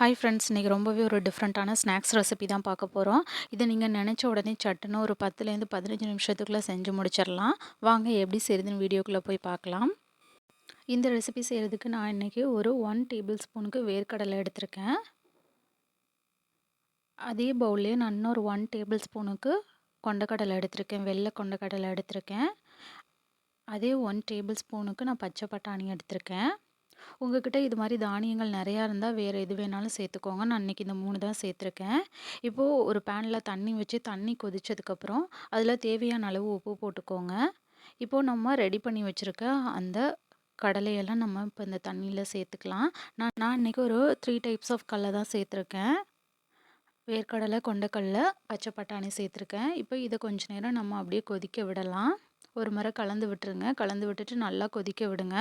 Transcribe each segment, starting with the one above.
Hi friends இன்றைக்கி ரொம்பவே ஒரு டிஃப்ரெண்ட்டான ஸ்நாக்ஸ் ரெசிபி தான் பார்க்க போகிறோம் இதை நீங்கள் நினச்ச உடனே சட்டுன்னு ஒரு பத்துலேருந்து பதினஞ்சு நிமிஷத்துக்குள்ளே செஞ்சு முடிச்சிடலாம் வாங்க எப்படி செய்யுதுன்னு வீடியோக்குள்ளே போய் பார்க்கலாம். இந்த ரெசிபி செய்கிறதுக்கு நான் இன்றைக்கி ஒரு ஒன் டேபிள் ஸ்பூனுக்கு வேர்க்கடலை எடுத்திருக்கேன். அதே பவுல்லே நான் இன்னொரு ஒன் டேபிள் ஸ்பூனுக்கு கொண்டக்கடலை எடுத்திருக்கேன். வெள்ளை கொண்டக்கடலை எடுத்திருக்கேன். அதே ஒன் டேபிள் ஸ்பூனுக்கு நான் பச்சை பட்டாணி எடுத்திருக்கேன். உங்ககிட்ட இது மாதிரி தானியங்கள் நிறையா இருந்தால் வேறு எது வேணாலும் சேர்த்துக்கோங்க. நான் இன்றைக்கி இந்த மூணு தான் சேர்த்துருக்கேன். இப்போது ஒரு பேனில் தண்ணி வச்சு தண்ணி கொதித்ததுக்கப்புறம் அதில் தேவையான அளவு உப்பு போட்டுக்கோங்க. இப்போது நம்ம ரெடி பண்ணி வச்சுருக்க அந்த கடலையெல்லாம் நம்ம இப்போ இந்த தண்ணியில் சேர்த்துக்கலாம். நான் நான் இன்றைக்கி ஒரு த்ரீ டைப்ஸ் ஆஃப் கடலை தான் சேர்த்துருக்கேன். வேர்க்கடலை கொண்டக்கடலை பச்சை பட்டாணி சேர்த்துருக்கேன். இப்போ இதை கொஞ்ச நேரம் நம்ம அப்படியே கொதிக்க விடலாம். ஒரு முறை கலந்து விட்டுருங்க. கலந்து விட்டுட்டு நல்லா கொதிக்க விடுங்க.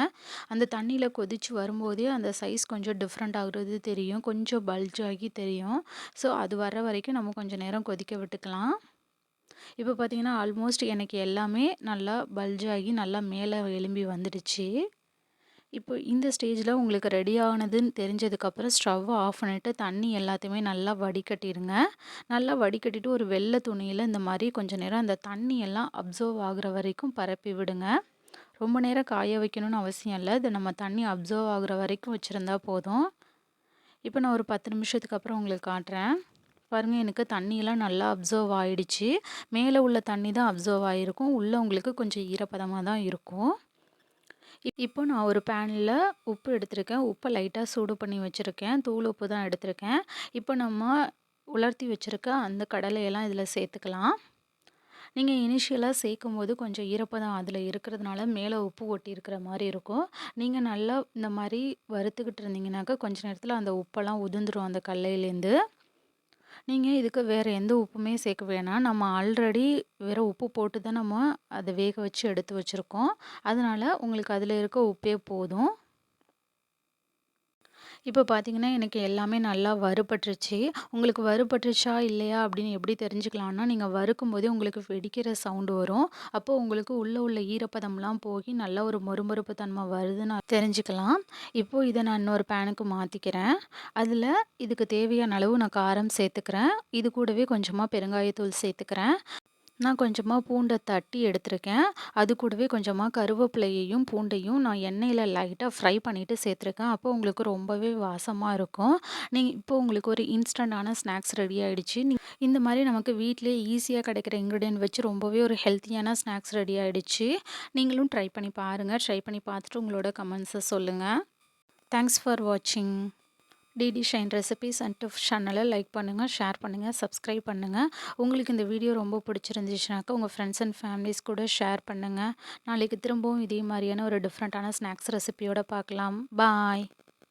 அந்த தண்ணியில் கொதித்து வரும்போதே அந்த சைஸ் கொஞ்சம் டிஃப்ரெண்ட் ஆகுறது தெரியும். கொஞ்சம் பல்ஜ் ஆகி தெரியும். ஸோ அது வர வரைக்கும் நம்ம கொஞ்சம் நேரம் கொதிக்க விட்டுக்கலாம். இப்போ பார்த்திங்கன்னா ஆல்மோஸ்ட் எனக்கு எல்லாமே நல்லா பல்ஜ் ஆகி நல்லா மேலே எலும்பி வந்துடுச்சு. இப்போ இந்த ஸ்டேஜில் உங்களுக்கு ரெடி ஆனதுன்னு தெரிஞ்சதுக்கப்புறம் ஸ்டவ் ஆஃப் பண்ணிவிட்டு தண்ணி எல்லாத்தையுமே நல்லா வடிகட்டிடுங்க நல்லா வடிகட்டிட்டு ஒரு வெள்ளை துணியில் இந்த மாதிரி கொஞ்சம் நேரம் அந்த தண்ணி எல்லாம் அப்சர்வ் ஆகுற வரைக்கும் பரப்பி விடுங்க. ரொம்ப நேரம் காய வைக்கணும்னு அவசியம் இல்லை. இது நம்ம தண்ணி அப்சர்வ் ஆகுற வரைக்கும் வச்சுருந்தா போதும். இப்போ நான் ஒரு பத்து நிமிஷத்துக்கு அப்புறம் உங்களுக்கு காட்டுறேன். பாருங்கள் எனக்கு தண்ணியெல்லாம் நல்லா அப்சர்வ் ஆகிடுச்சு மேலே உள்ள தண்ணி தான் அப்சர்வ் ஆகிருக்கும் உள்ளே உங்களுக்கு கொஞ்சம் ஈரப்பதமாக தான் இருக்கும். இப்போ நான் ஒரு பேனில் உப்பு எடுத்திருக்கேன். உப்பை லைட்டாக சூடு பண்ணி வச்சுருக்கேன். தூள் உப்பு தான் எடுத்திருக்கேன். இப்போ நம்ம உலர்த்தி வச்சுருக்க அந்த கடலையெல்லாம் இதில் சேர்த்துக்கலாம். நீங்கள் இனிஷியலாக சேர்க்கும் போது கொஞ்சம் ஈரப்பதம் அதில் இருக்கிறதுனால மேலே உப்பு ஒட்டி இருக்கிற மாதிரி இருக்கும். நீங்கள் நல்லா இந்த மாதிரி வறுத்துக்கிட்டு இருந்தீங்கனாக்கா கொஞ்ச நேரத்தில் அந்த உப்பெல்லாம் உதிர்ந்துடும் அந்த கடலையிலேருந்து நீங்கள் இதுக்கு வேறு எந்த உப்புமே சேர்க்க வேணாம். நம்ம ஆல்ரெடி வேறு உப்பு போட்டு தான் நம்ம அதை வேக வச்சு எடுத்து வச்சுருக்கோம். அதனால் உங்களுக்கு அதில் இருக்க உப்பே போதும். இப்போ பார்த்தீங்கன்னா எனக்கு எல்லாமே நல்லா வறுபட்டுருச்சு. உங்களுக்கு வறுபட்டுருச்சா இல்லையா அப்படின்னு எப்படி தெரிஞ்சுக்கலான்னா நீங்கள் வறுக்கும் போதே உங்களுக்கு வெடிக்கிற சவுண்டு வரும். அப்போ உங்களுக்கு உள்ளே உள்ள ஈரப்பதம்லாம் போய் நல்லா ஒரு மொறுமொறுப்பு தன்மை வருதுன்னு தெரிஞ்சுக்கலாம். இப்போது இதை நான் இன்னொரு பேனுக்கு மாற்றிக்கிறேன் அதில் இதுக்கு தேவையான அளவு நான் காரம் சேர்த்துக்கிறேன். இது கூடவே கொஞ்சமாக பெருங்காயத்தூள் சேர்த்துக்கிறேன். நான் கொஞ்சமாக பூண்டை தட்டி எடுத்திருக்கேன். அது கூடவே கொஞ்சமாக கருவேப்பிலையையும் பூண்டையும் நான் எண்ணெயில் லைட்டாக ஃப்ரை பண்ணிவிட்டு சேர்த்துருக்கேன். அப்போ உங்களுக்கு ரொம்பவே வாசமாக இருக்கும். நீங்கள் இப்போ உங்களுக்கு ஒரு இன்ஸ்டண்ட்டான ஸ்நாக்ஸ் ரெடி ஆகிடுச்சு இந்த மாதிரி நமக்கு வீட்டிலே ஈஸியாக கிடைக்கிற இன்க்ரீடியன்ட் வச்சு ரொம்பவே ஒரு ஹெல்த்தியான ஸ்நாக்ஸ் ரெடி ஆகிடுச்சு நீங்களும் ட்ரை பண்ணி பாருங்கள் ட்ரை பண்ணி பார்த்துட்டு உங்களோட கமெண்ட்ஸை சொல்லுங்கள் தேங்க்ஸ் ஃபார் வாட்சிங். டிடி ஷைன் ரெசிபிஸ் அண்ட் டிஃப் சேனலை லைக் பண்ணுங்கள் ஷேர் பண்ணுங்கள் சப்ஸ்கிரைப் பண்ணுங்கள் உங்களுக்கு இந்த வீடியோ ரொம்ப பிடிச்சிருந்துச்சுனாக்கா உங்கள் ஃப்ரெண்ட்ஸ் அண்ட் ஃபேமிலிஸ் கூட ஷேர் பண்ணுங்கள் நாளைக்கு திரும்பவும் இதே மாதிரியான ஒரு டிஃப்ரெண்ட்டான ஸ்நாக்ஸ் ரெசிபியோடு பார்க்கலாம். பாய்